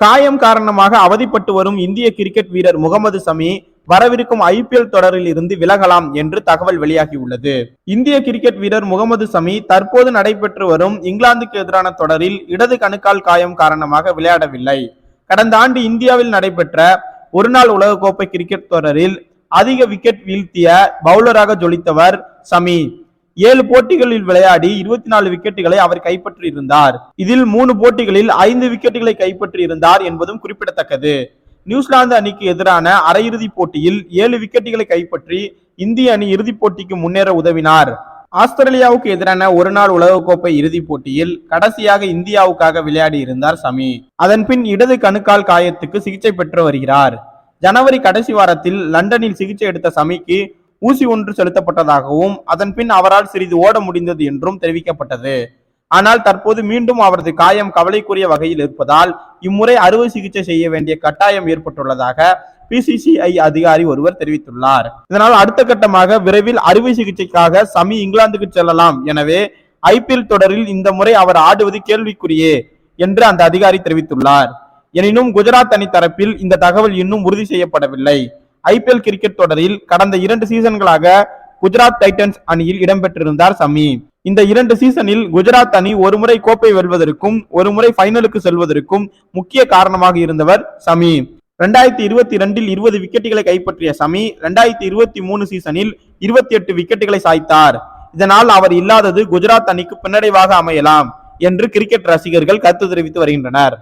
காயம் காரணமாக அவதிப்பட்டு வரும் இந்திய கிரிக்கெட் வீரர் முகமது சமி வரவிருக்கும் ஐபிஎல் தொடரில் இருந்து விலகலாம் என்று தகவல் வெளியாகியுள்ளது. இந்திய கிரிக்கெட் வீரர் முகமது சமி தற்போது நடைபெற்று வரும் இங்கிலாந்துக்கு எதிரான தொடரில் இடது கணுக்கால் காயம் காரணமாக விளையாடவில்லை. கடந்த ஆண்டு இந்தியாவில் நடைபெற்ற ஒருநாள் உலகக்கோப்பை கிரிக்கெட் தொடரில் அதிக விக்கெட் வீழ்த்திய பவுலராக ஜொலித்தவர் சமி ஏழு போட்டிகளில் விளையாடி இருபத்தி நாலு விக்கெட்டுகளை அவர் கைப்பற்றியிருந்தார். இதில் மூணு போட்டிகளில் ஐந்து விக்கெட்டுகளை கைப்பற்றியிருந்தார் என்பதும் குறிப்பிடத்தக்கது. நியூசிலாந்து அணிக்கு எதிரான அரையிறுதிப் போட்டியில் ஏழு விக்கெட்டுகளை கைப்பற்றி இந்திய அணி இறுதிப் போட்டிக்கு முன்னேற உதவினார். ஆஸ்திரேலியாவுக்கு எதிரான ஒருநாள் உலகக்கோப்பை இறுதிப் போட்டியில் கடைசியாக இந்தியாவுக்காக விளையாடி இருந்தார் சமி. அதன் பின் இடது கணுக்கால் காயத்துக்கு சிகிச்சை பெற்று வருகிறார். ஜனவரி கடைசி வாரத்தில் லண்டனில் சிகிச்சை எடுத்த சமிக்கு ஊசி ஒன்று செலுத்தப்பட்டதாகவும் அதன் பின் அவரால் சிறிது ஓட முடிந்தது என்றும் தெரிவிக்கப்பட்டது. ஆனால் தற்போது மீண்டும் அவரது காயம் கவலைக்குரிய வகையில் இருப்பதால் இம்முறை அறுவை சிகிச்சை செய்ய வேண்டிய கட்டாயம் ஏற்பட்டுள்ளதாக பிசிசிஐ அதிகாரி ஒருவர் தெரிவித்துள்ளார். இதனால் அடுத்த கட்டமாக விரைவில் அறுவை சிகிச்சைக்காக சமி இங்கிலாந்துக்கு செல்லலாம். எனவே ஐபிஎல் தொடரில் இந்த முறை அவர் ஆடுவது கேள்விக்குரியே என்று அந்த அதிகாரி தெரிவித்துள்ளார். எனினும் குஜராத் அணி தரப்பில் இந்த தகவல் இன்னும் உறுதி செய்யப்படவில்லை. ஐபிஎல் கிரிக்கெட் தொடரில் கடந்த இரண்டு சீசன்களாக குஜராத் டைட்டன்ஸ் அணியில் இடம்பெற்றிருந்தார் சமி. இந்த இரண்டு சீசனில் குஜராத் அணி ஒருமுறை கோப்பை வெல்வதற்கும் ஒருமுறை ஃபைனலுக்கு செல்வதற்கும் முக்கிய காரணமாக இருந்தவர் சமி. ரெண்டாயிரத்தி இருபத்தி ரெண்டில் இருபது விக்கெட்டுகளை கைப்பற்றிய சமி ரெண்டாயிரத்தி இருபத்தி மூணு சீசனில் இருபத்தி எட்டு விக்கெட்டுகளை சாய்த்தார். இதனால் அவர் இல்லாதது குஜராத் அணிக்கு பின்னடைவாக அமையலாம் என்று கிரிக்கெட் ரசிகர்கள் கருத்து தெரிவித்து வருகின்றனர்.